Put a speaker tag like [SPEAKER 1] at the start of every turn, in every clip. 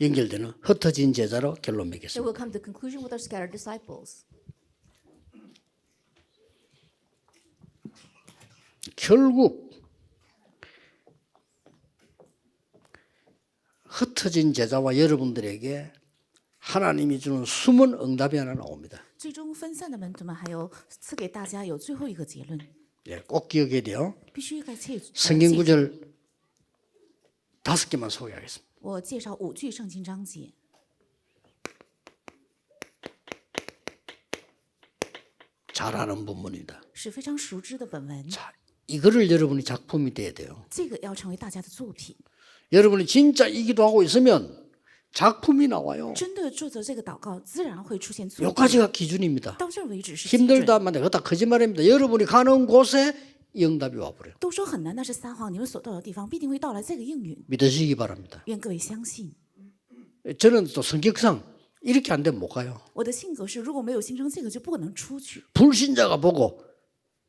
[SPEAKER 1] 연결되는 흩어진 제자로 결론
[SPEAKER 2] So
[SPEAKER 1] 맺겠습니다.
[SPEAKER 2] we'll come to the conclusion with our scattered disciples.
[SPEAKER 1] 결국 흩어진 제자와 여러분들에게 하나님이 주는 숨은 응답이 하나 나옵니다.
[SPEAKER 3] 最终分散的门徒们还有赐给大家有最后一个结论，
[SPEAKER 1] 예, 꼭 기억해야 돼요.
[SPEAKER 3] 必须该切。呃
[SPEAKER 1] 성경
[SPEAKER 3] 记住
[SPEAKER 1] 구절 다섯 개만 소개하겠습니다.
[SPEAKER 3] 我介绍五句圣经章节，
[SPEAKER 1] 잘 아는 본문이다.
[SPEAKER 3] 是非常熟知的本文。
[SPEAKER 1] 자, 이거를 여러분이 작품이 돼야 돼요.
[SPEAKER 3] 这个要成为大家的作品。
[SPEAKER 1] 여러분이 진짜 이 기도하고 있으면 작품이 나와요.
[SPEAKER 3] 真的做着这个祷告，自然会出现作品。
[SPEAKER 1] 여기까지가 기준입니다.
[SPEAKER 3] 到这儿为止是基
[SPEAKER 1] 힘들다
[SPEAKER 3] 准。
[SPEAKER 1] 하면 그거 다 거짓말입니다. 여러분이 가는 곳에 이 응답이 와버려요.
[SPEAKER 3] 都说很难，那是撒谎。你们所到的地方必定会到来这个应允。
[SPEAKER 1] 믿으시기 바랍니다.
[SPEAKER 3] 愿各位相信。
[SPEAKER 1] 저는 또 성격상 이렇게 안 되면 못 가요.
[SPEAKER 3] 我的性格是，如果没有形成这个，就不可能出去。
[SPEAKER 1] 불신자가 보고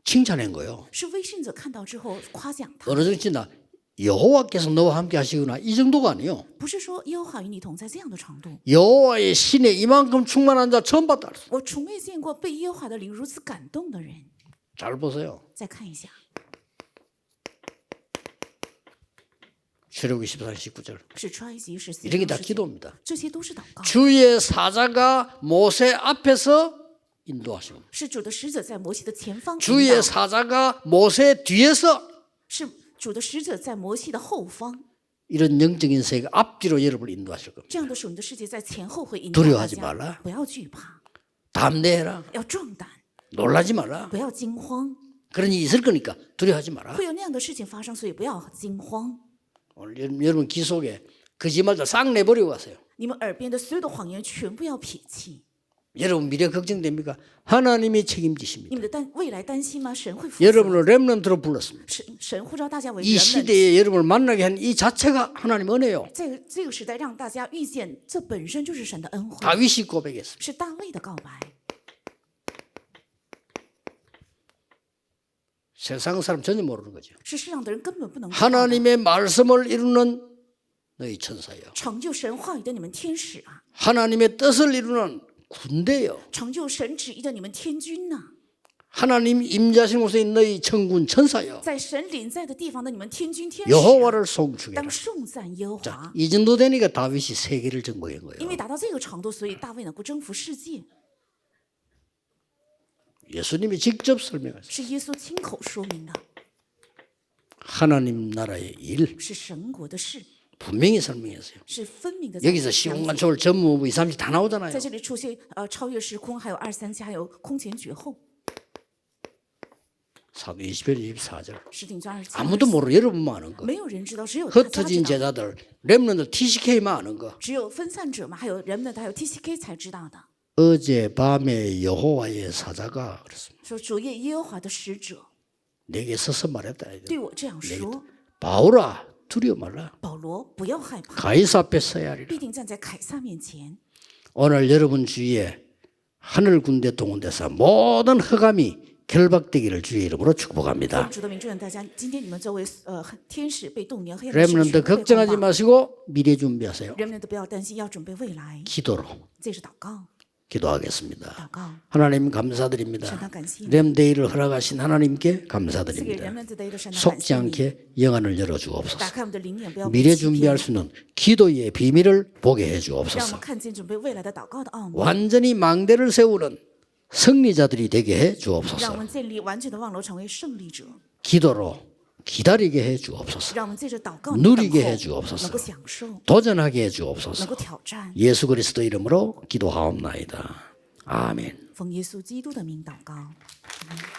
[SPEAKER 1] 칭찬한 거예요.
[SPEAKER 3] 是微信者看到之后夸奖他，
[SPEAKER 1] 어느 정도나 여호와께서 너와 함께 하시구나 이 정도가 아니에요.
[SPEAKER 3] 不是说耶和华与你同在这样的程度。
[SPEAKER 1] 여호와의 신에 이만큼 충만한 자 처음 봤다. 그랬어요.
[SPEAKER 3] 我从未见过被耶和华的灵如此感动的人。
[SPEAKER 1] 잘 보세요.
[SPEAKER 3] 再看一下，
[SPEAKER 1] 출애굽기 14장 19절.
[SPEAKER 3] 是出埃及十四
[SPEAKER 1] 이런 게 다
[SPEAKER 3] 章十九，
[SPEAKER 1] 기도입니다.
[SPEAKER 3] 这些都是祷告，
[SPEAKER 1] 주의 사자가 모세 앞에서 인도하십니다.
[SPEAKER 3] 是主的使者在摩西的前方引
[SPEAKER 1] 주의
[SPEAKER 3] 导，
[SPEAKER 1] 사자가 모세 뒤에서
[SPEAKER 3] 是主的使者在摩西的后方。
[SPEAKER 1] 이런 영적인 세계 앞뒤로 여러분을 인도하실 겁니다.
[SPEAKER 3] 这样的属灵的世界在前后会引导
[SPEAKER 1] 두려워
[SPEAKER 3] 大
[SPEAKER 1] 하지말라
[SPEAKER 3] 家，不要惧怕，
[SPEAKER 1] 담대해라.
[SPEAKER 3] 要壮胆，
[SPEAKER 1] 놀라지 마라.
[SPEAKER 3] 不要惊慌。
[SPEAKER 1] 그런 일이 있을 거니까 두려워하지 마라.
[SPEAKER 3] 会有那样的事情发生，所以不要惊慌。
[SPEAKER 1] 오늘 여러분, 여러분 귀 속에 거짓말도 싹 내버리고 가세요.
[SPEAKER 3] 你们耳边的所有的谎言全部要撇弃。
[SPEAKER 1] 여러분 미래 걱정됩니까? 하나님이 책임지십니다.
[SPEAKER 3] 你们的担未来担心吗？神会负责。
[SPEAKER 1] 여러분을 렘넌트로 불렀습니다.
[SPEAKER 3] 神神呼召大家为
[SPEAKER 1] 이
[SPEAKER 3] 人们。
[SPEAKER 1] 시대에 여러분을 만나게 한 이 자체가 하나님 은혜요.
[SPEAKER 3] 这个这个时代让大家遇见，这本身就是神的恩惠，
[SPEAKER 1] 다윗이 고백했습니다.
[SPEAKER 3] 是大卫的告白。
[SPEAKER 1] 세상 사람 전혀 모르는 거죠. 하나님의 말씀을 이루는 너희 천사요. 하나님의 뜻을 이루는 군대요. 하나님 임자신 곳에 있는 너희 천군 천사요. 여호와를 송축해라.
[SPEAKER 3] 자,
[SPEAKER 1] 이 정도 되니까 다윗이 세계를 정복한 거예요. 예수님이 직접 설명했어요.
[SPEAKER 3] 是耶稣亲口说明的，
[SPEAKER 1] 하나님 나라의 일
[SPEAKER 3] 是神国的事，
[SPEAKER 1] 분명히 설명했어요.
[SPEAKER 3] 是分明的在
[SPEAKER 1] 여기서
[SPEAKER 3] 讲
[SPEAKER 1] 시공간
[SPEAKER 3] 解。
[SPEAKER 1] 초월 전무부 2, 3다 나오잖아요.
[SPEAKER 3] 在这里出现呃超越时空，还有二三七，还有空前绝后，
[SPEAKER 1] 사도 20편 24절.
[SPEAKER 3] 使徒行传二十七。
[SPEAKER 1] 아무도 모르 여러분만 아는 거.
[SPEAKER 3] 没有人知道，只有大家知
[SPEAKER 1] 흩어진
[SPEAKER 3] 道，
[SPEAKER 1] 제자들, 렘넌트 TCK만 아는 거.
[SPEAKER 3] 只有分散者嘛，还有人们的，还有 TCK 才知道的。
[SPEAKER 1] 어제 밤에 여호와의 사자가 그랬습니다. 내게 서서 말했다. 바울아 두려워 말라. 가이사 앞에 서야 하리라. 오늘 여러분 주위에 하늘 군대 동원돼서 모든 허감이 결박되기를 주의 이름으로 축복합니다.
[SPEAKER 3] 렘런드
[SPEAKER 1] 걱정하지 마시고 미래 준비하세요. 기도로. 기도하겠습니다. 하나님 감사드립니다. 렘데이를 허락하신 하나님께 감사드립니다. 속지 않게 영안을 열어주옵소서. 미래 준비할 수는 기도의 비밀을 보게 해주옵소서. 완전히 망대를 세우는 승리자들이 되게 해주옵소서. 기도로 기다리게 해 주옵소서. 누리게 해 주옵소서. 도전하게 해 주옵소서. 예수 그리스도 이름으로 기도하옵나이다. 아멘.